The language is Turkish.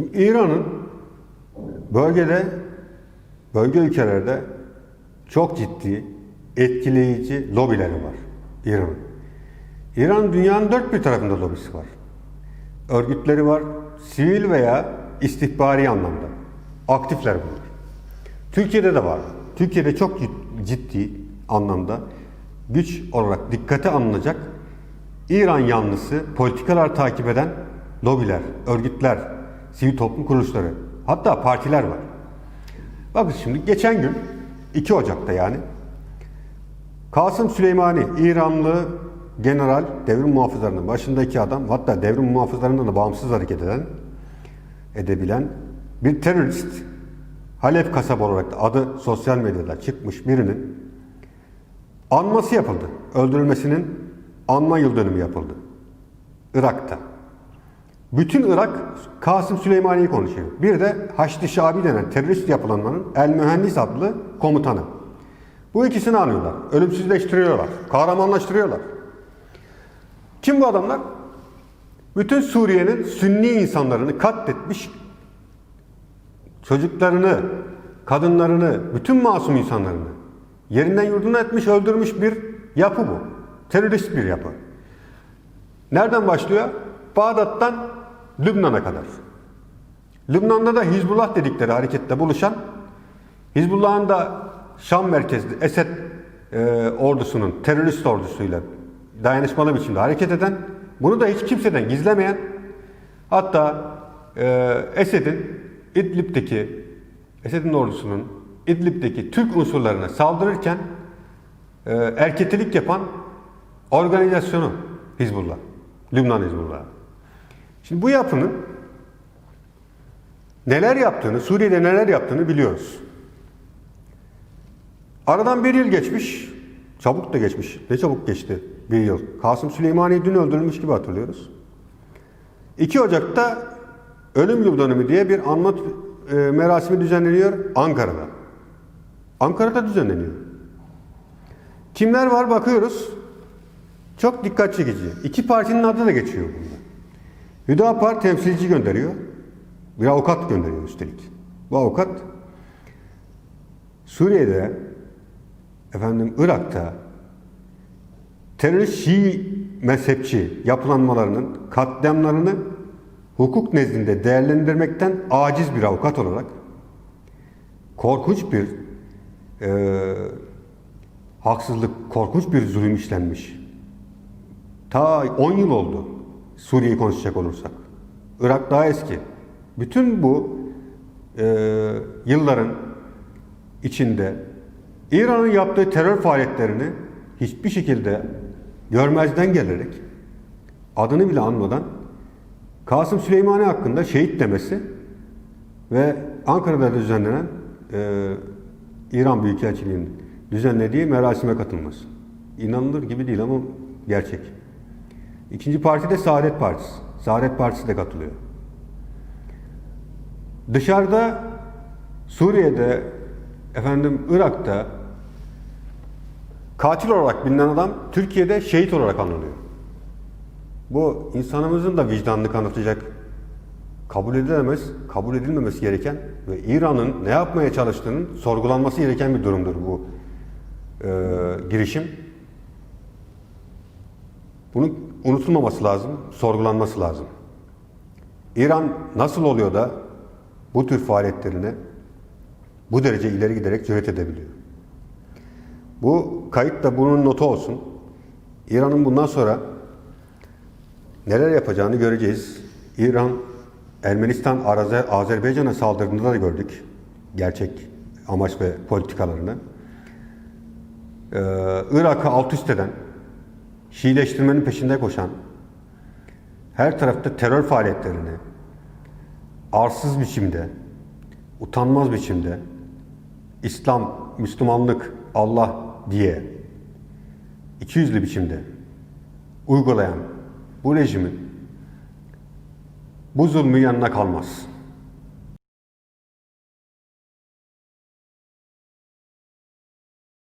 Şimdi İran'ın bölgede, bölge ülkelerde çok ciddi, etkileyici lobileri var İran'ın. İran dünyanın dört bir tarafında lobisi var. Örgütleri var, sivil veya istihbari anlamda. Aktifler bunlar. Türkiye'de de var. Türkiye'de çok cid- ciddi anlamda güç olarak dikkate alınacak İran yanlısı politikalar takip eden lobiler, örgütler, sivil toplum kuruluşları, hatta partiler var. Bakın şimdi geçen gün 2 Ocak'ta yani Kasım Süleymani İranlı general devrim muhafızlarının başındaki adam hatta devrim muhafızlarından da bağımsız hareket eden edebilen bir terörist Halep kasaba olarak da adı sosyal medyada çıkmış birinin anması yapıldı. Öldürülmesinin anma yıl dönümü yapıldı. Irak'ta. Bütün Irak Kasım Süleymani'yi konuşuyor. Bir de Haçlı Şabi denen terörist yapılanmanın El Mühendis adlı komutanı. Bu ikisini anıyorlar. Ölümsüzleştiriyorlar. Kahramanlaştırıyorlar. Kim bu adamlar? Bütün Suriye'nin Sünni insanlarını katletmiş, çocuklarını, kadınlarını, bütün masum insanlarını yerinden yurduna etmiş, öldürmüş bir yapı bu. Terörist bir yapı. Nereden başlıyor? Bağdat'tan Lübnan'a kadar. Lübnan'da da Hizbullah dedikleri harekette buluşan, Hizbullah'ın da Şam merkezli Esed e, ordusunun, terörist ordusuyla dayanışmalı biçimde hareket eden, bunu da hiç kimseden gizlemeyen, hatta e, Esed'in İdlib'deki, Esed'in ordusunun İdlib'deki Türk unsurlarına saldırırken e, erketilik yapan organizasyonu Hizbullah. Lübnan Hizbullah. Şimdi bu yapının neler yaptığını, Suriye'de neler yaptığını biliyoruz. Aradan bir yıl geçmiş, çabuk da geçmiş. Ne çabuk geçti bir yıl. Kasım Süleymani'yi dün öldürülmüş gibi hatırlıyoruz. 2 Ocak'ta ölüm yıl diye bir anma e, merasimi düzenleniyor Ankara'da. Ankara'da düzenleniyor. Kimler var bakıyoruz. Çok dikkat çekici. İki partinin adı da geçiyor bunda. Hüdapar temsilci gönderiyor. Bir avukat gönderiyor üstelik. Bu avukat Suriye'de efendim Irak'ta terörist Şii mezhepçi yapılanmalarının katliamlarını hukuk nezdinde değerlendirmekten aciz bir avukat olarak korkunç bir e, haksızlık, korkunç bir zulüm işlenmiş. Ta 10 yıl oldu Suriye'yi konuşacak olursak. Irak daha eski. Bütün bu e, yılların içinde İran'ın yaptığı terör faaliyetlerini hiçbir şekilde görmezden gelerek adını bile anmadan Kasım Süleymani hakkında şehit demesi ve Ankara'da düzenlenen e, İran Büyükelçiliği'nin düzenlediği merasime katılması. İnanılır gibi değil ama gerçek. İkinci parti de Saadet Partisi. Saadet Partisi de katılıyor. Dışarıda Suriye'de efendim Irak'ta katil olarak bilinen adam Türkiye'de şehit olarak anılıyor. Bu insanımızın da vicdanını kanıtlayacak kabul edilemez, kabul edilmemesi gereken ve İran'ın ne yapmaya çalıştığının sorgulanması gereken bir durumdur bu e, girişim. Bunu unutulmaması lazım, sorgulanması lazım. İran nasıl oluyor da bu tür faaliyetlerine bu derece ileri giderek cüret edebiliyor? Bu kayıt da bunun notu olsun. İran'ın bundan sonra neler yapacağını göreceğiz. İran, Ermenistan, Azer- Azerbaycan'a saldırdığında da gördük. Gerçek amaç ve politikalarını. Ee, Irak'ı alt üst eden, Şiileştirmenin peşinde koşan, her tarafta terör faaliyetlerini arsız biçimde, utanmaz biçimde İslam, Müslümanlık, Allah diye ikiyüzlü biçimde uygulayan bu rejimin bu zulmü yanına kalmaz.